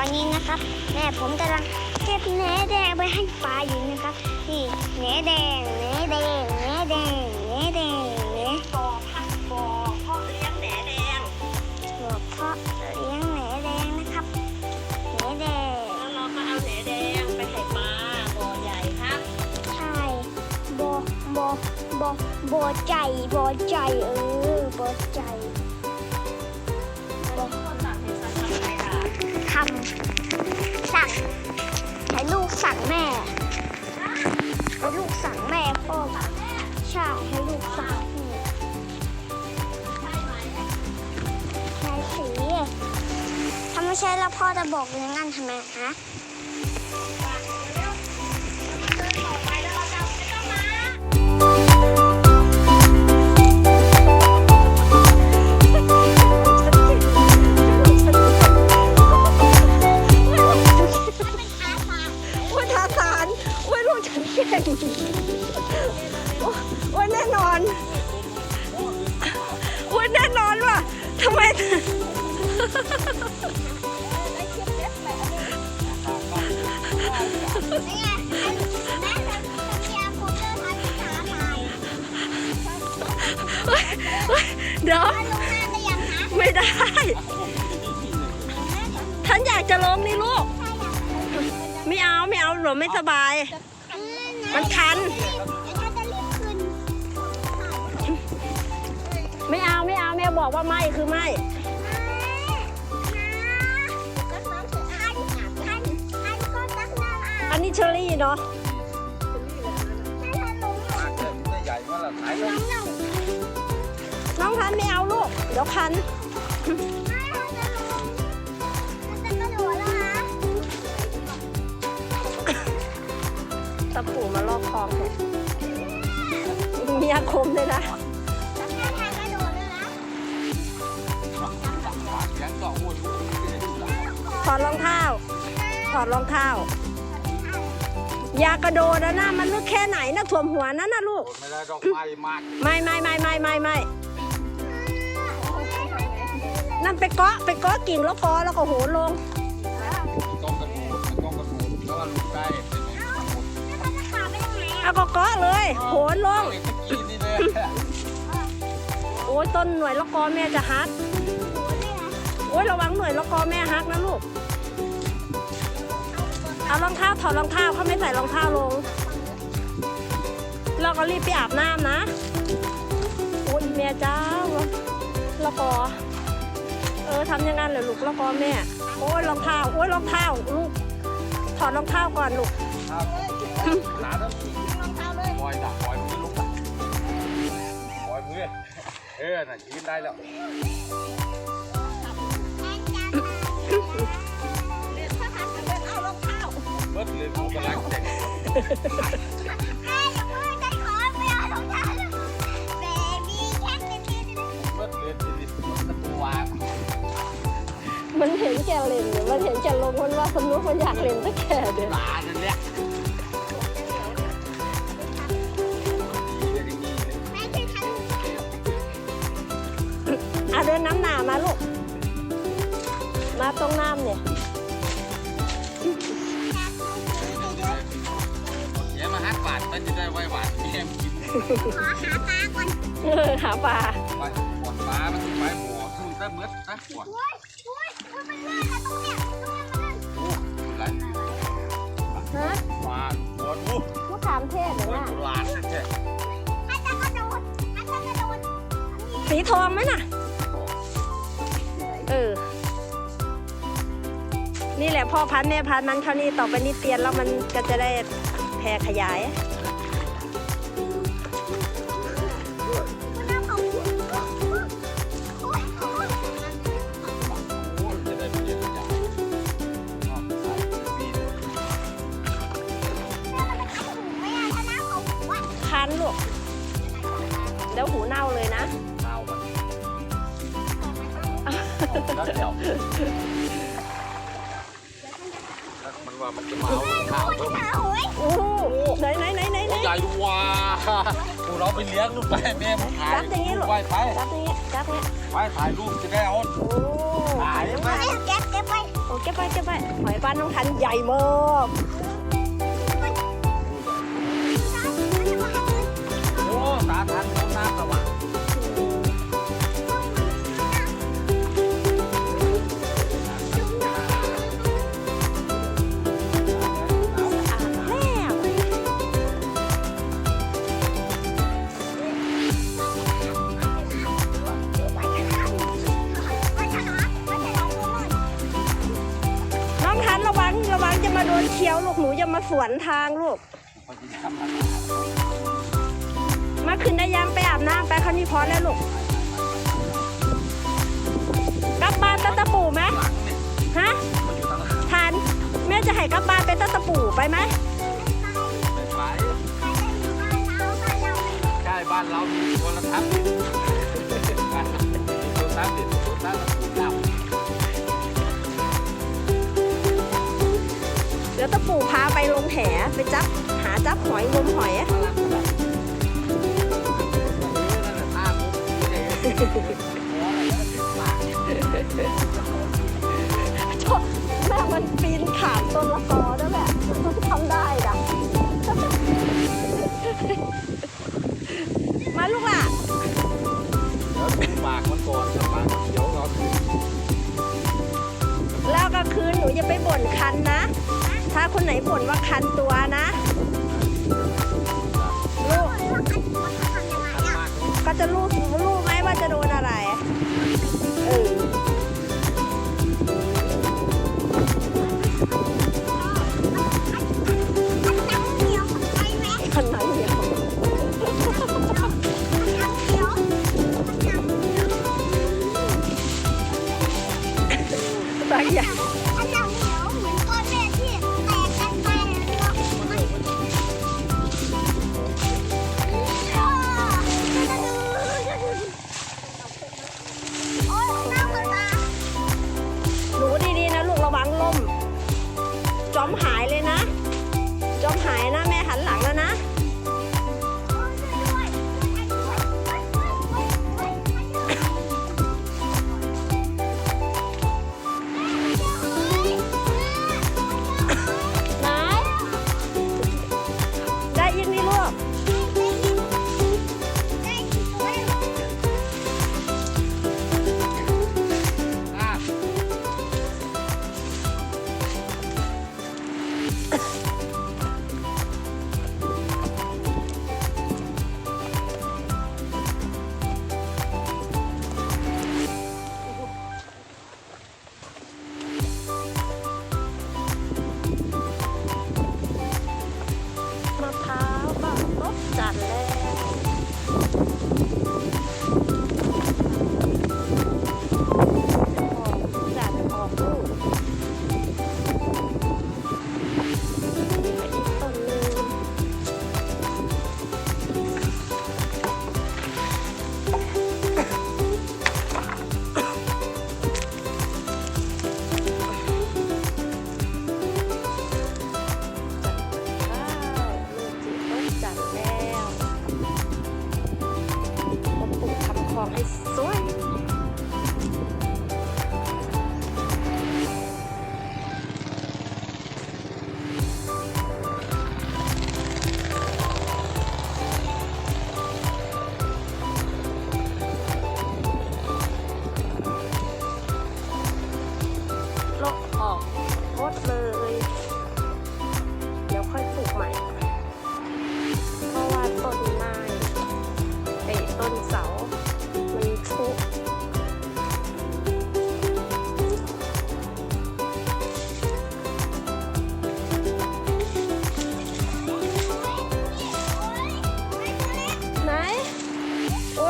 อนนี้นะครับแม่ผมกำลังเก็บแหนแดงไปให้ปลาอยู่นะครับนี่แหนแดงแหนแดงแหนแดงแหนแดงแหนบ่อพักบ่อเพาะเลี้ยงแหนแดงบ่อเพาะเลี้ยงแหนแดงนะครับแหนแดงแล้วเราก็เอาแหนแดงไปให้ปลาบ่อใหญ่ครับใช่บ่อบ่อบ่อบ่อใจบ่อใจเออบ่อใจแล้ ทำสั่งให้ลูกสั่งแม่ให้ลูกสั่งแม่พ่อใช่ให้ลูกสั่งแม่ใช่สิถ้าไม่ใช่แล้วพ่อจะบอกอย่างนั้นทำไมฮะ เดี๋ยวไม่ได้ฉันอยากจะลงนี่ลูก ไม่เอาไม่เอาหนูไม่สบาย มันคัน ไม่เอาไม่เอาแม่บอกว่าไม่คือไม่ อันนี้เชอรี่เนาะใหญ่ว่าเราขายแล้วน้องทันไม่เอาลูก เดี๋ยวคัน ตะปูมาลอกคลองเนี่ยมีอาคมเลยนะเสียงสองคนถอดรองเท้า ถอดรองเท้าอ ย่ากระโดดนะนะมันลึกแค่ไหนนะถ่วมหัวนั่นนะลูก ไม่ได้ดอกไม้มากไม่ไม่ไม่ไม่ไม่ไม่นั่นไปเกาะไปเกาะกิ่งแล้วกอแล้วก็โหนลง ต้องกระโดดต้องกระโดดแล้วก็ลุกได้เป็นไงกระโดดเอาก็เกาะเลย โหนลง เมื่อกี้นี่เลยโอ้ยต้นหน่วยละกอแม่จะหัก โอ้ยระวังหน่วยละกอแม่หักนะลูก เอารองเท้าถอดรองเท้าเขาไม่ใส่รองเท้าลง เราก็รีบไปอาบน้ำนะ โอ้ยแม่จ้าละกอเออทำยังไงั้นเลยลูกละกอแม่ โอ้ยรองเท้าโอ้ยรองเท้าลูก ถอดรองเท้าก่อนลูกครับหลานต้องปล่อยดักปล่อยมือลุกปล่อยมือเออน่ะยืนได้แล้ว มันตัววางมันเห็นแกเล่นเนี่ยมันเห็นแกลงมันว่าสนุกมันอยากเล่นตั้งแก่เดียวปลานั่นแหละดีเลยดีเลยอะเดินน้ำหนามาลูก มาตรงน้ำเนี่ยาฮักบาทมันจะได้ไว้หวานแก้มกินเออหาปลาไปปวดฟ้ามันถึงไปหัวคือได้เมืดนะปวดโอ้ไรฮะฟ้าปวดวูบมะขามเทศเหรปอวดน่ะหลานแท้สีทองไหมน่ะ เออ นี่แหละพ่อพันธุ์แม่พันธุ์มันเท่านี้ต่อไปนี้เตียนแล้วมันก็จะได้แผ่ขยาย มันว่ามันจะมาเอาข้าวเพิ่มโอ้โหไหนไหนไหนไหนไหน ใหญ่ว้ากูเราไปเลี้ยงลูกไปแม่ผมถ่ายจับอย่างนี้ลูก ไปไปจับนี้จับนี้ไปถ่ายรูปจะได้เอาโอ้ถ่ายไปโอเคเก็บไว้เก็บไว้หอยบ้านน้องทันใหญ่มากโอ้ตาทัน วนทางลูก มาขึ้นได้ยังไปอาบน้ำไปเขานี่พอแล้วลูก กลับบ้านตะตะปู่ไหมฮะทานแม่จะให้กลับบ้านไปตะตะปู่ไปไหมไปใช่บ้านเรามีโทรทัศน์ดิบ้าน ดี๋ยวตะปู่พาไปลงแหไปจับหาจับหอยงมหอยชดแม่มันปีนขามต้นละกอด้วยแหละทำได้ดังมาลูกล่ะเดี๋ยวดูปากมันก่อนปาเขียวเราคือแล้วก็คืนหนูอย่าไปบ่นคันนะ ถ้าคนไหนบ่นว่าคันตัวนะ ลูก ก็จะลูกลูกไหมว่าจะโดนอะไร เออ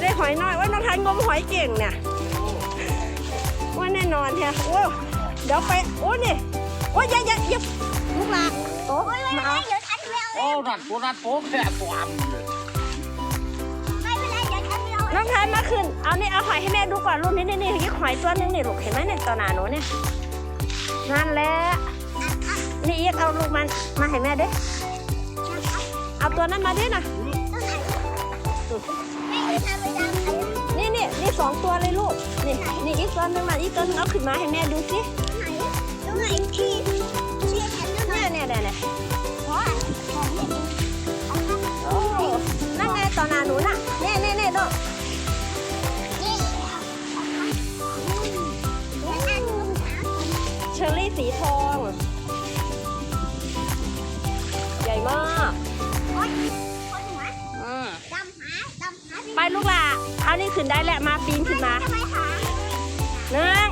ได้หอยน้อยว่าน้องทันงมหอยเก่งเนี่ยว่าแน่นอนแท้โอ้เดี๋ยวไปโอ้นี่โอ้ยอย่าอย่าอย่าลูกหลานโอ้มาเอาโอ้นั่นตัวนั้นโป๊กแค่ตัวอ่ำเลยน้องทายมาขึ้น เอานี่เอาหอยให้แม่ดูก่อนรูปนี้นี่นี่ยี่หอยตัวหนึงนี่ลูกเห็นไหมเนี่ยต่อหน้าหนูเนี่ยนั่นแหละนี่อีกเอาลูกมันมาให้แม่เด้เอาตัวนั้นมาดินะ นี่นี่นี่สองตัวเลยลูก นี่นี่อีกตัวหนึงมาอีกตัวหนึงเอาขึ้นมาให้แม่ดูสิไหนดูไหนพี่ที่ฉันดูหน่อยเนี่ยเนี่ยเนี่ยเนี่ยเพราะของนี่เองเอาครับโอ้นั่นไงตอหนาหนูน่ะเนี่ยเนี่ยเนี่ยลูกเอารับแล้วนั่งดูหาคนเชอร์รี่สีทอง ไปลูกหล่ะเอานี่ขึ้นได้แหละมาปีนขึ้นมาทำไมหาหนึ่ง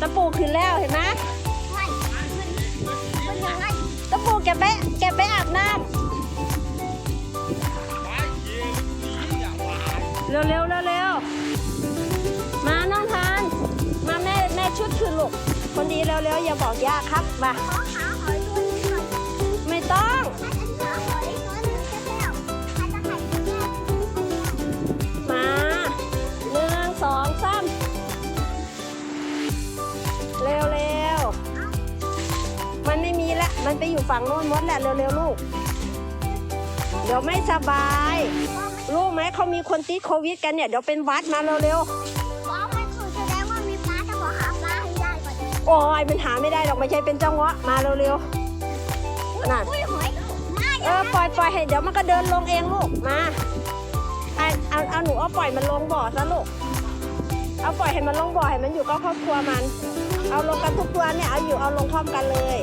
ตะปูขึ้นแล้วเห็นไหมไม่มันมันยังไงตะปูแกไปแกไปอาบน้ไปเยี่ยมหนีอย่าหวานำเร็วเร็วเร็วเร็วมาน้องทาน มาแม่แม่ชุดขึ้นลูกคนดีเร็วเร็วอย่าบอกยากครับมาขอหาหอยตัวนี้หน่อยไม่ต้อง ม่มีละมันไปอยู่ฝั่งโน้นหมดแหละเร็วเร็วลูก เดี๋ยวไม่สบายรู้ไหมเขามีคนติดโควิดกันเนี่ยเดี๋ยวเป็นหวัดมาเร็วเพราะมันคือแสดงว่ามีปลาจะขอหาปลาให้ได้ก่อนๆโอ้ยมันหาไม่ได้หรอกไม่ใช่เป็นจังหวะมาเร็วๆนั่นอุ้ยหอยมาเออปล่อยปล่อยให้เดี๋ยวมันก็เดินลงเองลูกมาเอาเอาเอาหนูเอาปล่อยมันลงบ่อซะลูกเอาปล่อยให้มันลงบ่อให้มันอยู่กับครอบครัวมัน เอาลงกันทุกตัวเนี่ยเอาอยู่เอาลงพร้อมกันเลย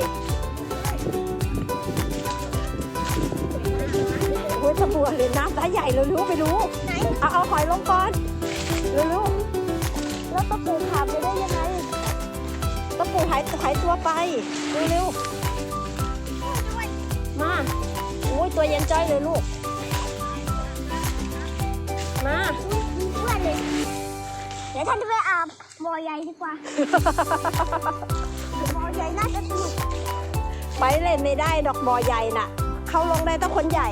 โอ้ยตะบัวเลยน้ำตาใหญ่เร็วๆไปดูไหนเอาเอาหอยลงก่อนเร็วๆแล้วตะปูขาดไปได้ยังไงตะปูหายหายตัวไปเร็วๆมาโอ้ยตัวเย็นจ้อยเลยลูก มาอ้วนเลยเดี๋ยวท่านจะไปอาบบ่อใหญ่ดีกว่าบ่อใหญ่น่าจะสนุกไปเล่นไม่ได้ดอกบอใหญ่น่ะ เขาลงได้ต้องคนใหญ่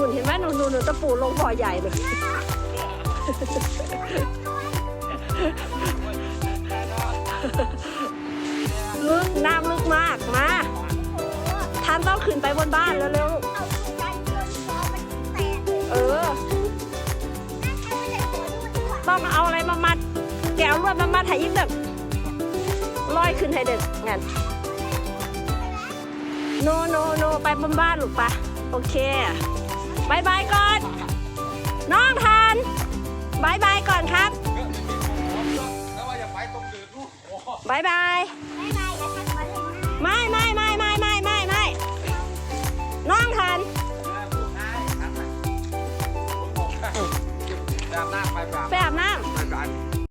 อุ่นเห็นไหมหนูหนูหนูตะปูลงบ่อใหญ่เลยลึกน้ำลึกมากมาท่านต้องขึ้นไปบนบ้านแล้วเร็วเออ ต้องเอาอะไรมามัดแกเอาลวดมามัดให้ยิ่งดึกลอยขึ้นให้เด็กงั้นโนโนโนไปบนบ้านลูกปะโอเค บายบายก่อน น้องทานบายบายก่อนครับก็ไม่มีของพร้อมเยอะแล้วว่าอย่าไปตรงเดือดลูกโอ้โหบายบายบ๊ายบายเดี๋ยวท่านขอเล่นนะไม่ไม่ไม่ไม่ไม่ไม่ไม่น้องทานแล้วผู้ชายครับผมบอกให้แบบหน้าไปแบบไปอาบน้